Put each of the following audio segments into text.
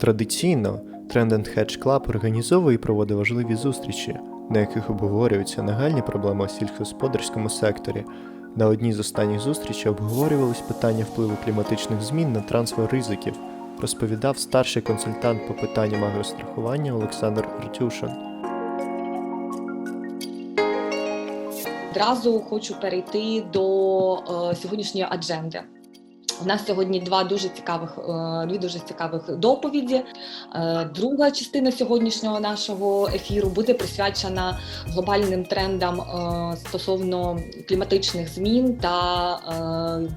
Традиційно Trend Hedge Club організовує і проводить важливі зустрічі, на яких обговорюються нагальні проблеми у сільськогосподарському секторі. На одній з останніх зустрічей обговорювались питання впливу кліматичних змін на трансфер ризиків, розповідав старший консультант по питанням агрострахування Олександр Артюшин. Одразу хочу перейти до е, сьогоднішньої адженди. У нас сьогодні два дуже цікавих, е, дві дуже цікавих доповіді. Е, друга частина сьогоднішнього нашого ефіру буде присвячена глобальним трендам е, стосовно кліматичних змін та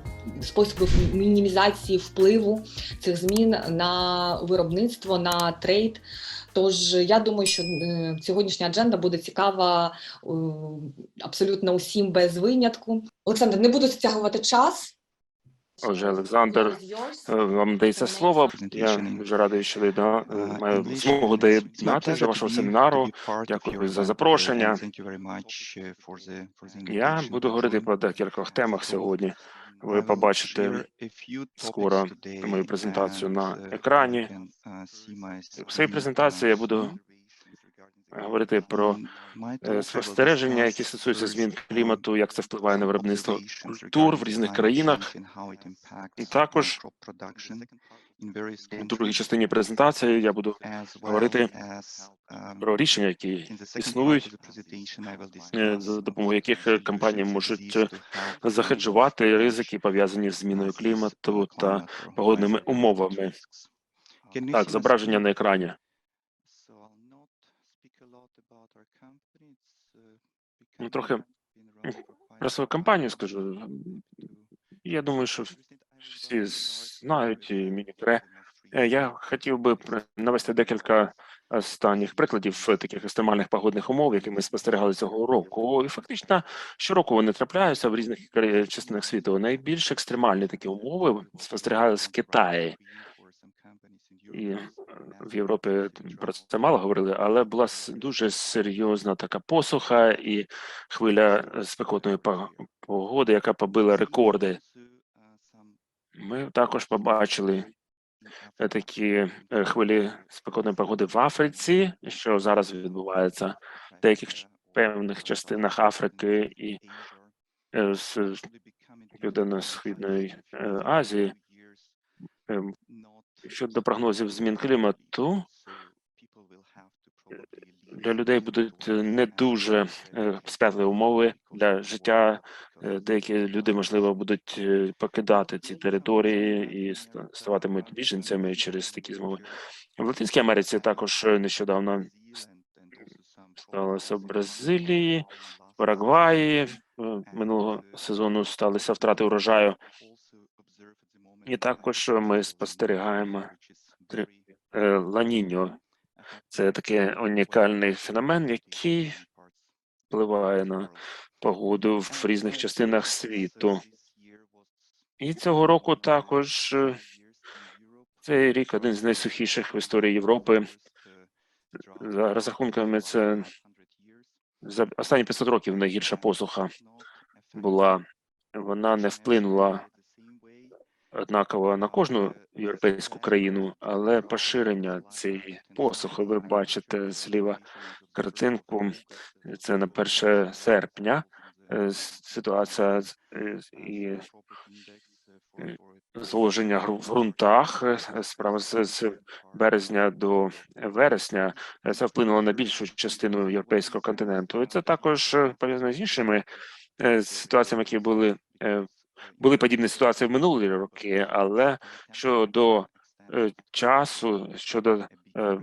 способів мінімізації впливу цих змін на виробництво, на трейд. Тож я думаю, що сьогоднішня адженда буде цікава абсолютно усім без винятку. Олександр, не буду стягувати час. Отже, Олександр, е, вам дається слово. Я дуже радий, що ви да, е, маю змогу доєднати до вашого семінару. Дякую за запрошення. Я буду говорити по декількох темах сьогодні. Ви побачите скоро мою презентацію на екрані. В своїй презентації я буду говорити про е, спостереження, які стосуються змін клімату, як це впливає на виробництво культур в різних країнах. І також в другій частині презентації я буду говорити про рішення, які існують, е, за допомогою яких е, компанії можуть захеджувати ризики, пов'язані з зміною клімату та погодними умовами. Так, зображення на екрані. Трохи Про свою компанію скажу. Я думаю, що всі знають і мені. Е, Я хотів би навести декілька останніх прикладів таких екстремальних погодних умов, які ми спостерігали цього року. І фактично щороку вони трапляються в різних кра- частинах світу. Найбільш екстремальні такі умови спостерігалися в Китаї. І в Європі про це мало говорили, але була дуже серйозна така посуха і хвиля спекотної погоди, яка побила рекорди. Ми також побачили такі е, хвилі спекотної погоди в Африці, що зараз відбувається в деяких певних частинах Африки і е, з Південно-Східної е, Азії. Щодо прогнозів змін клімату, для людей будуть е, не дуже е, сприятливі умови для життя. Е, Деякі люди, можливо, будуть покидати ці території і ставатимуть біженцями через такі змови. В Латинській Америці також нещодавно сталося в Бразилії, в Парагваї. Минулого сезону сталися втрати урожаю. І також ми спостерігаємо е, Це такий унікальний феномен, який впливає на погоду в різних частинах світу. І цього року також е, цей рік один з найсухіших в історії Європи. За розрахунками, це за останні 500 років найгірша посуха була. Вона не вплинула однаково на кожну європейську країну, але поширення цієї посухи, ви бачите зліва картинку, це на 1 серпня. Е, Ситуація е, і е, зложення в ґрунтах справа з, березня до вересня це вплинуло на більшу частину європейського континенту. І це також пов'язано з іншими ситуаціями, які були були подібні ситуації в минулі роки, але щодо е, часу, щодо е,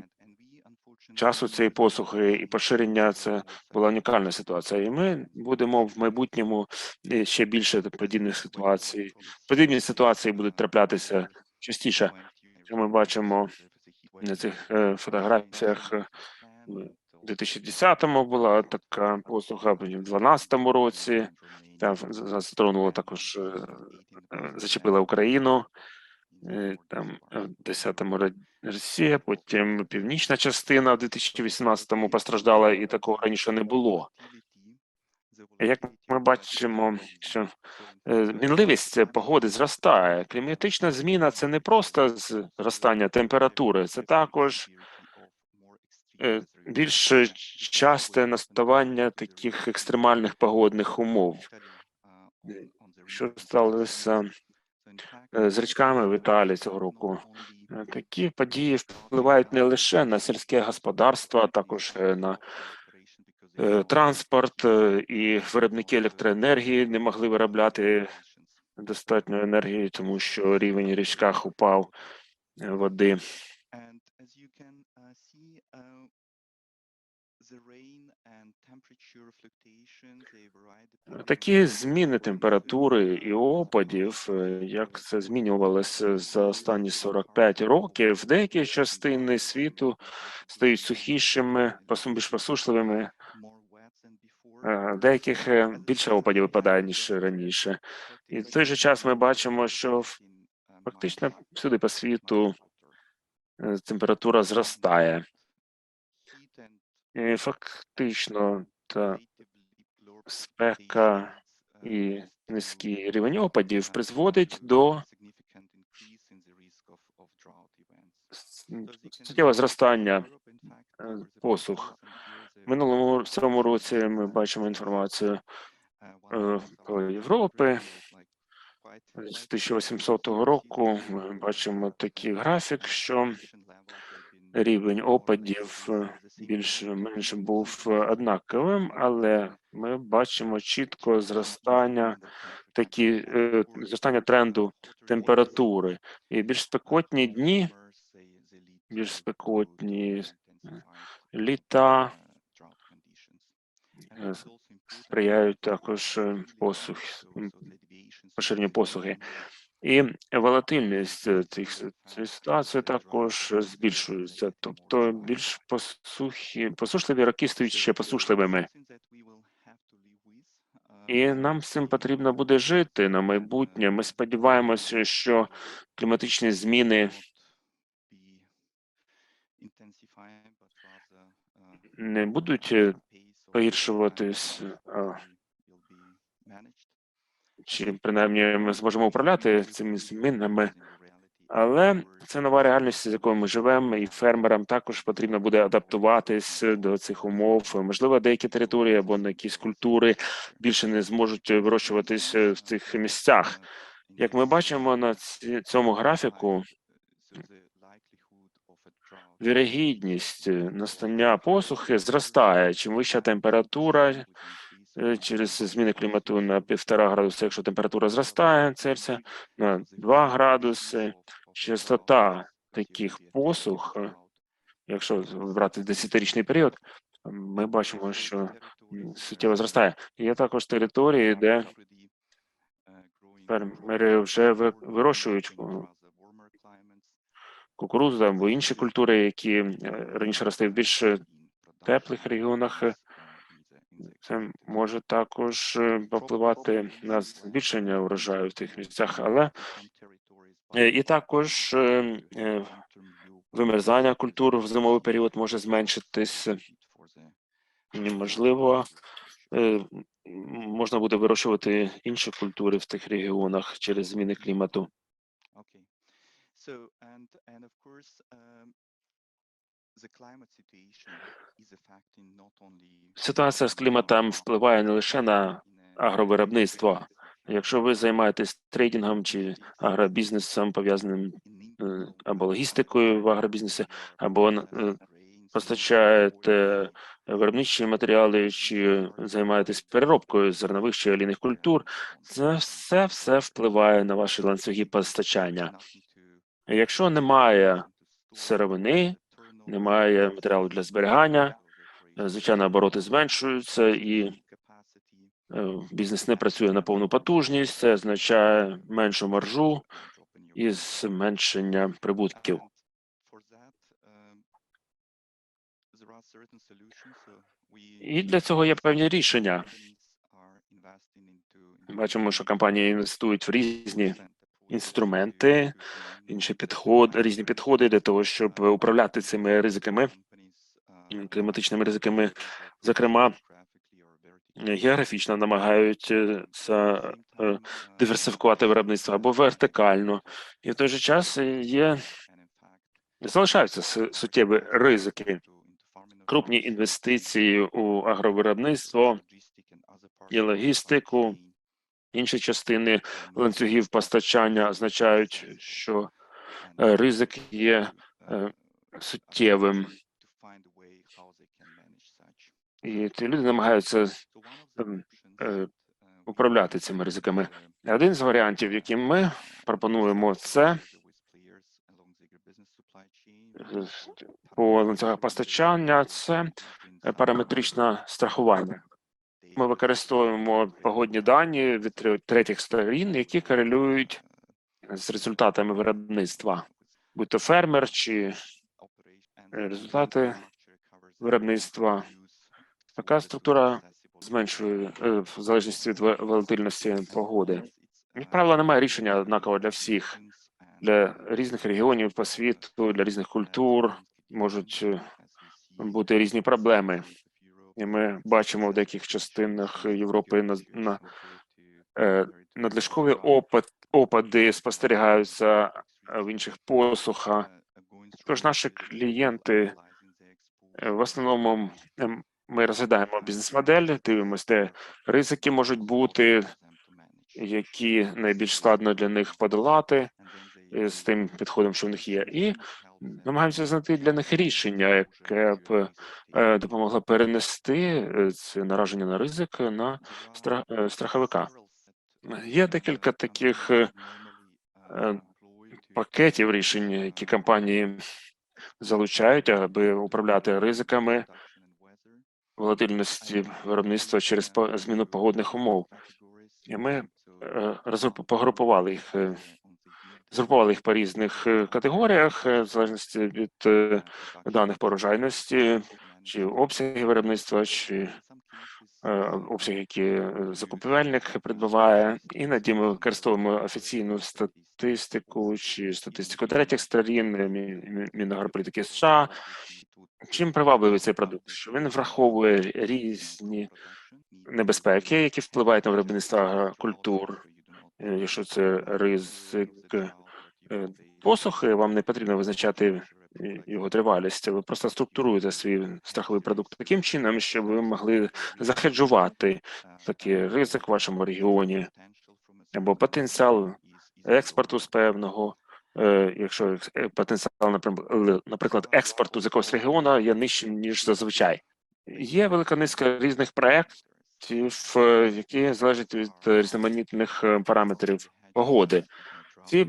часу цієї посухи і поширення, це була унікальна ситуація. І ми будемо в майбутньому е, ще більше подібних ситуацій. Подібні ситуації будуть траплятися частіше. Ми бачимо на цих фотографіях. В 2010-му була така посуха, потім в 2012 році. Там затронула також е, е, зачепила Україну. е, Там в 10-му Росія, потім північна частина в 2018-му постраждала, і такого раніше не було. Як ми бачимо, що мінливість погоди зростає. Кліматична зміна це не просто зростання температури, це також більш часте наставання таких екстремальних погодних умов. Що сталося е, з річками в Італії цього року? Е, Такі події впливають не лише на сільське господарство, а також е, на е, транспорт е, і виробники електроенергії не могли виробляти достатньо енергії, тому що рівень в річках упав е, води. Такі зміни температури і опадів, е, як це змінювалося за останні 45 років, деякі частини світу стають сухішими, більш посушливими, е, деяких е, більше опадів випадає, ніж раніше. І в той же час ми бачимо, що в- фактично всюди по світу температура зростає. І фактично та спека і низький рівень опадів призводить до суттєвого зростання е, посух. Минулому цьому році ми бачимо інформацію е, по Європи. З 1800 року ми бачимо такий графік, що рівень опадів е, більш-менш був е, однаковим, але ми бачимо чітко зростання такі е, зростання тренду температури. І більш спекотні дні, більш спекотні літа е, сприяють також посух, поширенню посухи. І волатильність е, цих с- цієї ситуації також збільшується. Тобто більш посухі, посушливі роки стають ще посушливими. І нам з цим потрібно буде жити на майбутнє. Ми сподіваємося, що кліматичні зміни не будуть е, погіршуватись, чи принаймні ми зможемо управляти цими змінами. Але це нова реальність, з якою ми живемо, і фермерам також потрібно буде адаптуватись до цих умов. Можливо, деякі території або на якісь культури більше не зможуть вирощуватись е, в цих місцях. Як ми бачимо на цьому графіку, вірогідність е, настання посухи зростає. Чим вища температура через зміни клімату на півтора градуса, якщо температура зростає Цельсія, на 2 градуси, частота таких посух, е, якщо брати десятирічний період, ми бачимо, що суттєво зростає. Є також території, де фермери вже ви- вирощують ку- кукурудзу або інші культури, які е, раніше росли в більш е, теплих регіонах. Це може також е, попливати на збільшення урожаю в тих місцях, але е, і також е, вимерзання культур в зимовий період може зменшитись. Можливо, можна буде вирощувати інші культури в тих регіонах через зміни клімату. Ситуація з кліматом впливає не лише на агровиробництво. Якщо ви займаєтесь трейдингом чи агробізнесом, пов'язаним е, або логістикою в агробізнесі, або е, постачаєте виробничі матеріали, чи займаєтесь переробкою зернових чи олійних культур, це все все впливає на ваші ланцюги постачання. Якщо немає сировини, немає матеріалу для зберігання, е, звичайно, обороти зменшуються і е, бізнес не працює на повну потужність, це означає меншу маржу і зменшення прибутків. І для цього є певні рішення. Бачимо, що компанії інвестують в різні інструменти, інші підходи, різні підходи для того, щоб управляти цими ризиками, кліматичними ризиками. Зокрема, географічно намагаються е, диверсифікувати виробництво або вертикально, і в той же час є залишаються су- суттєві ризики. Крупні інвестиції у агровиробництво і логістику, інші частини ланцюгів постачання означають, що е, ризик є е, суттєвим, і ті люди намагаються ем, е, управляти цими ризиками. Один з варіантів, які ми пропонуємо, це по ланцюгах постачання, це параметричне страхування. Ми використовуємо погодні дані від третіх сторін, які корелюють з результатами виробництва, будь то фермер чи результати виробництва. Така структура зменшує е, в залежності від волатильності погоди. Як правило, немає рішення однаково для всіх. Для різних регіонів по світу, для різних культур можуть е, бути різні проблеми. І ми бачимо в деяких частинах Європи на, на е, надлишкові опад, опади спостерігаються, в інших посуха. Також наші клієнти е, в основному ем, ми розглядаємо бізнес-модель, дивимося, де ризики можуть бути, які найбільш складно для них подолати е, з тим підходом, що в них є, і намагаємося знайти для них рішення, яке б е, допомогло перенести е, це нараження на ризик на е, страховика. Є декілька таких пакетів рішень, які компанії залучають, аби управляти ризиками волатильності виробництва через зміну погодних умов. І ми розгруп- погрупували їх, згрупували їх по різних е, категоріях, е, в залежності від е, даних по урожайності, чи обсяги виробництва, чи обсяги, які закупівельник придбаває. Іноді ми використовуємо офіційну статистику чи статистику третіх сторін Мі- Мі- Мінагрополітики США. Чим привабливий цей продукт? Що він враховує різні небезпеки, які впливають на виробництво агрокультур. Е, Якщо це ризик е, посухи, вам не потрібно визначати е, його тривалість. Ви просто структуруєте свій страховий продукт таким чином, щоб ви могли захеджувати такий ризик в вашому регіоні або потенціал експорту з певного. е, Якщо е, потенціал, е, наприклад, експорту з якогось регіону є нижчим ніж зазвичай, є велика низка різних проєктів, е, які залежать від е, різноманітних е, параметрів погоди. Ці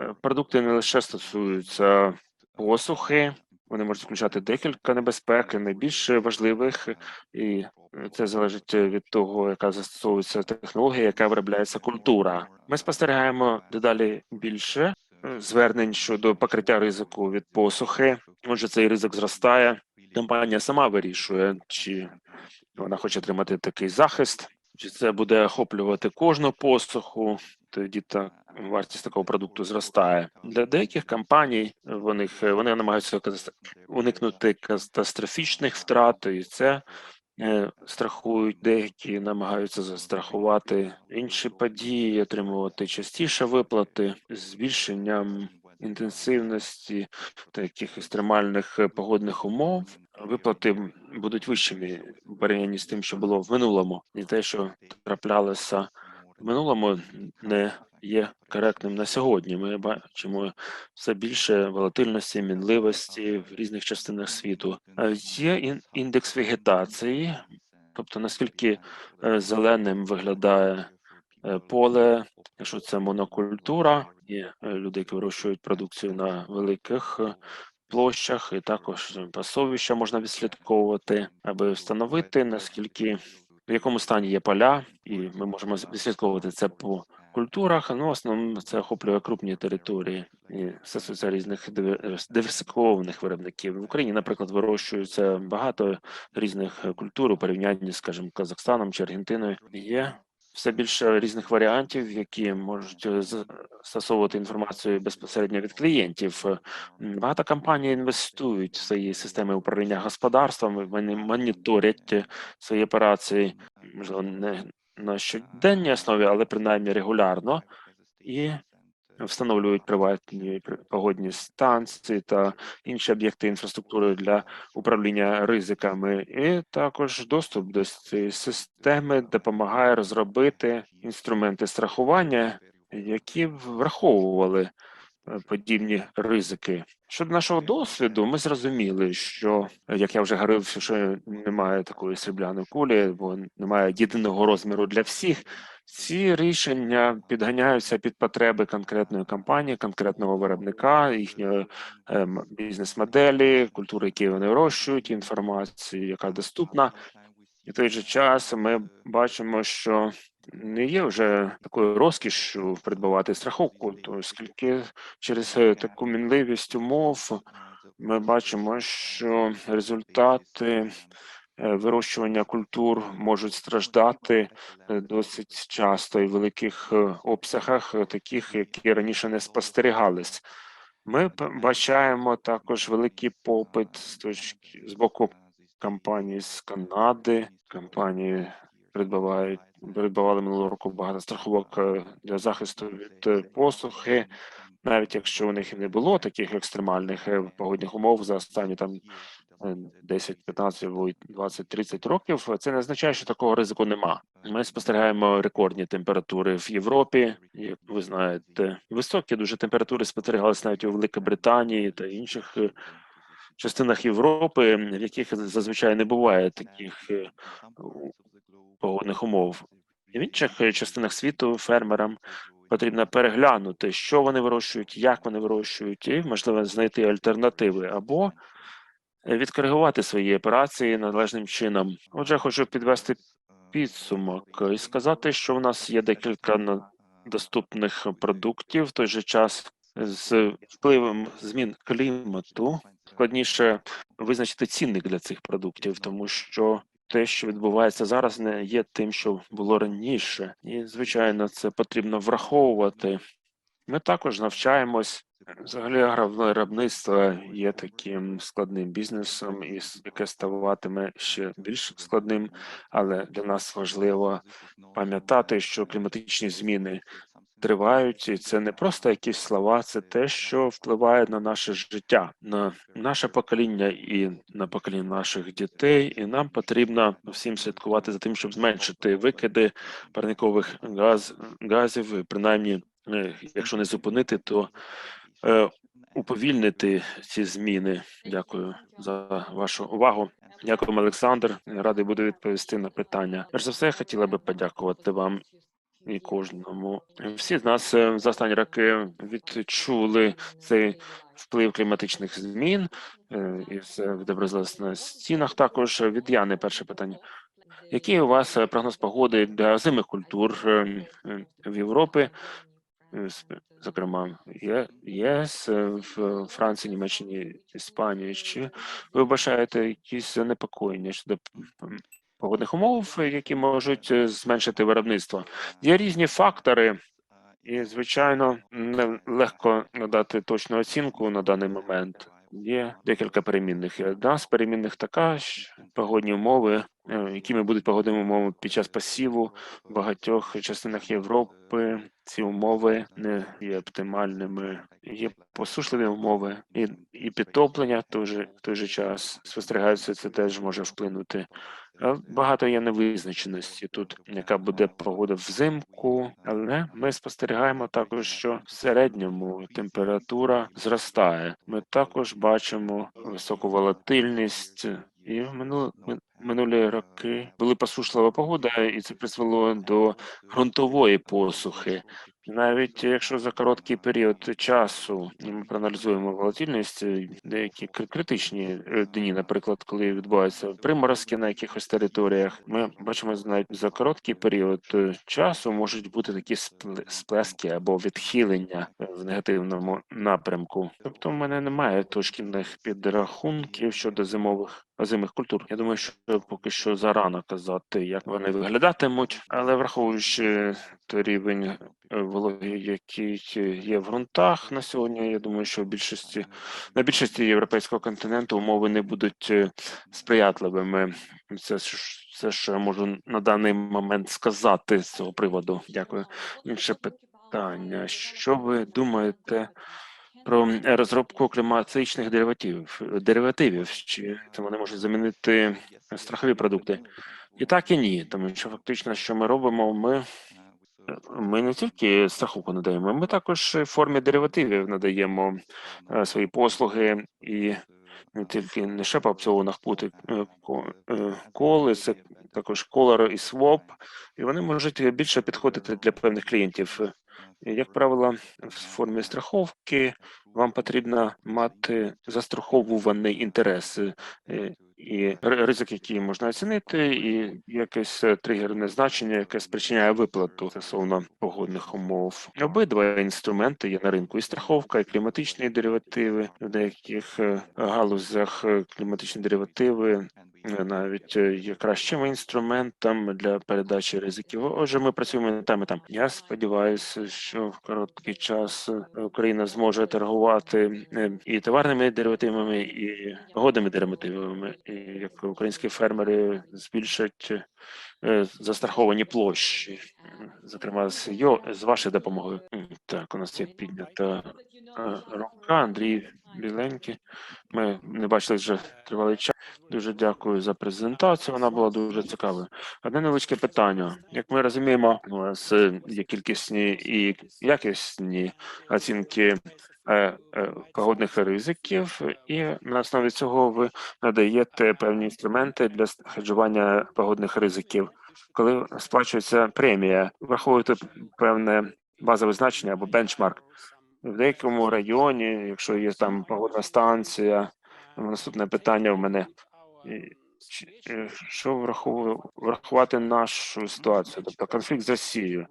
е, продукти не лише стосуються посухи, вони можуть включати декілька небезпек, найбільш важливих, і це залежить від того, яка застосовується технологія, яка виробляється культура. Ми спостерігаємо дедалі більше е, звернень щодо покриття ризику від посухи. Отже, цей ризик зростає. Компанія сама вирішує, чи вона хоче отримати такий захист, чи це буде охоплювати кожну посуху. Тоді так вартість такого продукту зростає. Для деяких компаній вони, вони намагаються уникнути катастрофічних втрат, і це е, страхують, деякі намагаються застрахувати інші події, отримувати частіше виплати збільшенням інтенсивності таких екстремальних е, погодних умов. Виплати будуть вищими в порівнянні з тим, що було в минулому, і те, що траплялося в минулому, не є коректним на сьогодні. Ми бачимо все більше волатильності, мінливості в різних частинах світу. Е, Є індекс вегетації, тобто наскільки е, зеленим виглядає е, поле, якщо це монокультура, е, люди, які вирощують продукцію на великих площах, і також пасовища можна відслідковувати, аби встановити наскільки в якому стані є поля, і ми можемо відслідковувати це по культурах. Ну, в основному це охоплює крупні території і стосується різних дивер- диверсифікованих виробників. В Україні, наприклад, вирощується багато різних культур у порівнянні, скажімо, Казахстаном чи Аргентиною. Є все більше різних варіантів, які можуть е, застосовувати інформацію безпосередньо від клієнтів. Е, Багато компаній інвестують в свої системи управління господарством, вони моніторять е, свої операції, можливо, не на щоденній основі, але принаймні регулярно, і встановлюють приватні при- погодні станції та інші об'єкти інфраструктури для управління ризиками, і також доступ до цієї системи допомагає розробити інструменти страхування, які враховували е, подібні ризики. Щодо нашого досвіду, ми зрозуміли, що як я вже говорив, що немає такої срібляної кулі, бо немає єдиного розміру для всіх. Ці рішення підганяються під потреби конкретної компанії, конкретного виробника, їхньої ем, бізнес-моделі, культури, які вони вирощують, інформації, яка доступна. І в той же час ми бачимо, що не є вже такою розкішшю придбавати страховку, оскільки через е, таку мінливість умов ми бачимо, що результати вирощування культур можуть страждати е, досить часто і в великих е, обсягах, е, таких, які раніше не спостерігались. Ми бачаємо також великий попит з точки з боку компаній з Канади. Компанії придбавають придбавали минулого року багато страховок е, для захисту від е, посухи, навіть якщо у них і не було таких екстремальних е, погодних умов за останні там е, 10, 15, або й 20, 30 років, це не означає, що такого ризику нема. Ми спостерігаємо рекордні температури в Європі. Як ви знаєте, високі дуже температури спостерігалися навіть у Великобританії та інших е, частинах Європи, в яких зазвичай не буває таких е, погодних умов. В інших частинах світу фермерам потрібно переглянути, що вони вирощують, як вони вирощують, і можливо знайти альтернативи або відкоригувати свої операції належним чином. Отже, хочу підвести підсумок і сказати, що в нас є декілька доступних продуктів в той же час з впливом змін клімату. Складніше визначити цінник для цих продуктів, тому що те, що відбувається зараз, не є тим, що було раніше, і звичайно, це потрібно враховувати. Ми також навчаємось. Взагалі, агровиробництво є таким складним бізнесом, і яке ставатиме ще більш складним. Але для нас важливо пам'ятати, що кліматичні зміни тривають, і це не просто якісь слова, це те, що впливає на наше життя, на наше покоління і на покоління наших дітей. І нам потрібно всім слідкувати за тим, щоб зменшити викиди парникових газ, газів, принаймні, е, якщо не зупинити, то уповільнити ці зміни. Дякую за вашу увагу. Дякуємо, Олександр. Радий буду відповісти на питання. Перш за все, я хотіла би подякувати вам і кожному. Всі з нас е, за останні роки відчули цей вплив кліматичних змін е, і це відобразилось на стінах. Також від Яни перше питання. Який у вас е, прогноз погоди для озимих культур е, е, в Європі, е, зокрема ЄС, е, в Франції, Німеччині, Іспанії? Чи ви бачаєте якісь занепокоєння щодо погодних умов, які можуть е, зменшити виробництво? Є різні фактори, і звичайно не легко надати точну оцінку на даний момент. Є декілька перемінних. Одна з перемінних така, що погодні умови, е, якими будуть погодними умовами під час посіву в багатьох частинах Європи. Ці умови не є оптимальними. Є посушливі умови і, і підтоплення в той же в той же час спостерігаються. Це теж може вплинути. Багато є невизначеності тут, яка буде погода взимку, але ми спостерігаємо також, що в середньому температура зростає. Ми також бачимо високу волатильність. І в минулі, минулі роки були посушлива погода, і це призвело до ґрунтової посухи. Навіть якщо за короткий період часу ми проаналізуємо волатильність, е, деякі кри- критичні е, дні, наприклад, коли відбуваються приморозки на якихось територіях, ми бачимо навіть за короткий період е, часу можуть бути такі спле- сплески або відхилення е, в негативному напрямку. Тобто, в мене немає точківних підрахунків щодо зимових озимих культур. Я думаю, що поки що зарано казати, як вони виглядатимуть, але враховуючи той рівень е, вологи, який є в ґрунтах на сьогодні, я думаю, що в більшості на більшості європейського континенту умови не будуть е, сприятливими. Це все, що я можу на даний момент сказати з цього приводу. Дякую. Інше питання: що ви думаєте? Про розробку кліматичних деривативів, деривативів, чи це вони можуть замінити страхові продукти? І так, і ні, тому що фактично, що ми робимо, ми, ми не тільки страховку надаємо, ми також в формі деривативів надаємо е, свої послуги і не тільки не ще по опціонах пути е, е, коли, це також колор і своп, і вони можуть більше підходити для певних клієнтів. Як правило, в формі страховки вам потрібно мати застраховуваний інтерес е, і ризик, який можна оцінити, і якесь е, тригерне значення, яке спричиняє виплату стосовно погодних умов. Обидва інструменти є на ринку: і страховка, і кліматичні деривативи. В деяких е, галузях кліматичні деривативи навіть е, є кращим інструментом для передачі ризиків. Отже, ми працюємо і там і там. Я сподіваюся, що в короткий час е, Україна зможе торгувати е, і товарними деривативами, і погодними деривативами, і як українські фермери збільшать застраховані площі, зокрема з йо з вашою допомогою. Так, у нас є піднята рука Андрій Біленький. Ми не бачили вже тривалий час. Дуже дякую за презентацію. Вона була дуже цікавою. Одне невеличке питання. Як ми розуміємо, у вас е, є кількісні і якісні оцінки е, е, погодних ризиків, і на основі цього ви надаєте певні інструменти для хеджування погодних ризиків. Коли сплачується премія, враховуєте певне базове значення або бенчмарк. В деякому районі, якщо є там погодна станція, наступне питання в мене. Е, Що врахувати нашу ситуацію, тобто конфлікт з Росією?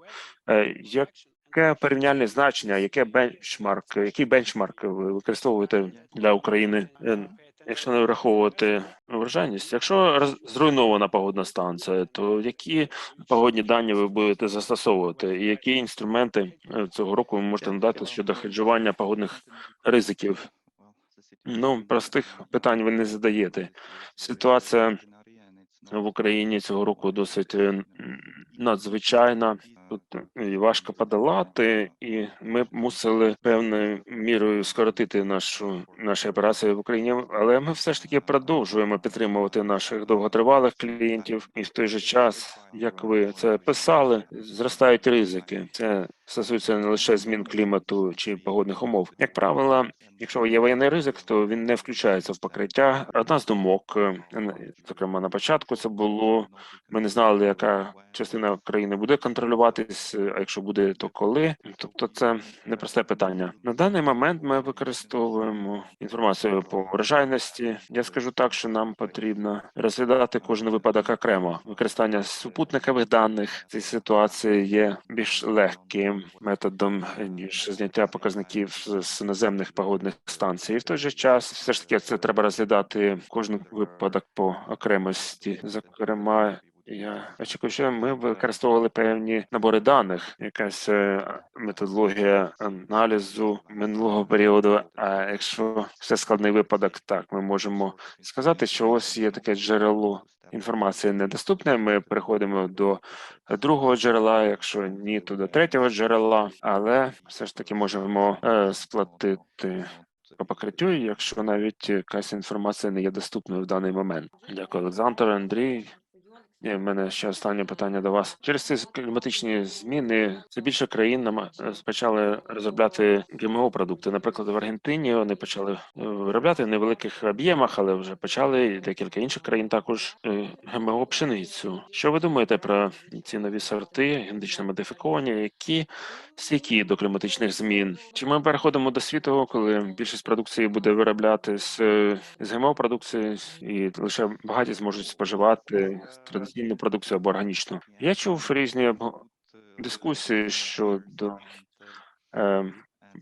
Е, Яке порівняльне значення, яке бенчмарк, який бенчмарк ви використовуєте для України, Е, якщо не враховувати врожайність? Якщо зруйнована погодна станція, то які погодні дані ви будете застосовувати, і які інструменти е, цього року ви можете надати щодо хеджування погодних ризиків? Ну, простих питань ви не задаєте. Ситуація в Україні цього року досить е, надзвичайна. Тут і важко подолати, і ми мусили певною мірою скоротити нашу наші операції в Україні. Але ми все ж таки продовжуємо підтримувати наших довготривалих клієнтів, і в той же час, як ви це писали, зростають ризики. Це стосується не лише змін клімату чи погодних умов. Як правило, якщо є воєнний ризик, то він не включається в покриття. Одна з думок, е, зокрема на початку, це було ми не знали, яка частина країни буде контролюватись, а якщо буде, то коли. Тобто, це непросте питання. На даний момент ми використовуємо інформацію по врожайності. Я скажу так, що нам потрібно розглядати кожен випадок окремо. Використання супутникових даних цій ситуації є більш легким методом ніж зняття показників з з наземних погодних станцій. І в той же час, все ж таки, це треба розглядати кожен випадок по окремості. Зокрема, я очікую, що ми використовували певні набори даних, якась е, методологія аналізу минулого періоду. А якщо все складний випадок, так ми можемо сказати, що ось є таке джерело інформації недоступне. Ми переходимо до другого джерела, якщо ні, то до третього джерела, але все ж таки можемо е, сплатити по покриттю, якщо навіть якась інформація не є доступною в даний момент. Дякую, Олександр, Андрій. І в мене ще останнє питання до вас. Через ці кліматичні зміни все більше країн нам е, почали розробляти ГМО продукти. Наприклад, в Аргентині вони почали е, виробляти в невеликих об'ємах, але вже почали декілька інших країн також е, ГМО пшеницю. Що ви думаєте про ці нові сорти генетично модифіковані, які стійкі до кліматичних змін? Чи ми переходимо до світу, коли більшість продукції буде виробляти з, з ГМО продукції, і лише багаті зможуть споживати традиційну продукцію або органічну? Я чув різні дискусії щодо е,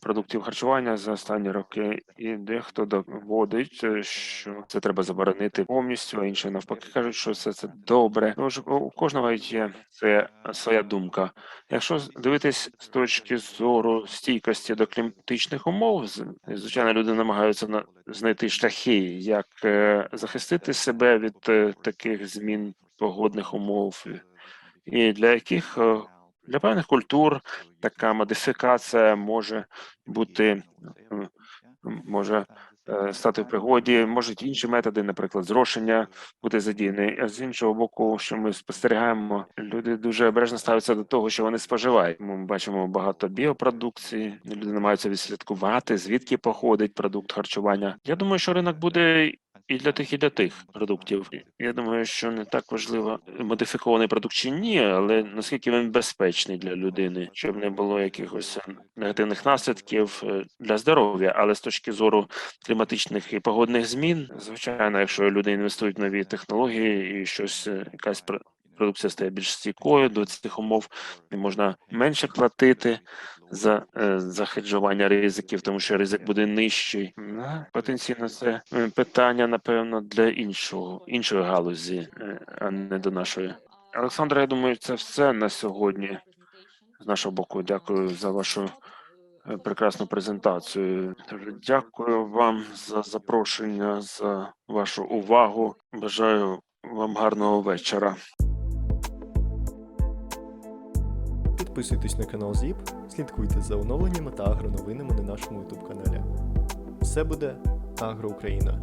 продуктів харчування за останні роки, і дехто доводить, що це треба заборонити повністю, а інші навпаки кажуть, що все це добре. Тож у кожного є це своя думка. Якщо дивитись з точки зору стійкості до кліматичних умов, звичайно, люди намагаються на знайти шляхи, як е, захистити себе від е, таких змін погодних умов, і для яких е, для певних культур така модифікація може бути е, може е, стати в пригоді, можуть інші методи, наприклад, зрошення бути задіяні. А з іншого боку, що ми спостерігаємо, люди дуже обережно ставляться до того, що вони споживають. Ми бачимо багато біопродукції. Люди намагаються відслідкувати, звідки походить продукт харчування. Я думаю, що ринок буде і для тих, і для тих продуктів. Я думаю, що не так важливо модифікований продукт чи ні, але наскільки він безпечний для людини, щоб не було якихось негативних наслідків е, для здоров'я. Але з точки зору кліматичних і погодних змін, звичайно, якщо люди інвестують в нові технології і щось е, якась продукція стає більш стійкою до цих умов, можна менше платити за, е, за хеджування ризиків, тому що ризик буде нижчий. Потенційно це е, питання, напевно, для іншого іншої галузі, е, а не до нашої. Олександра, я думаю, це все на сьогодні. З нашого боку, дякую за вашу прекрасну презентацію. Дякую вам за запрошення, за вашу увагу. Бажаю вам гарного вечора. Підписуйтесь на канал ЗІП, слідкуйте за оновленнями та агроновинами на нашому YouTube каналі. Все буде Агро Україна.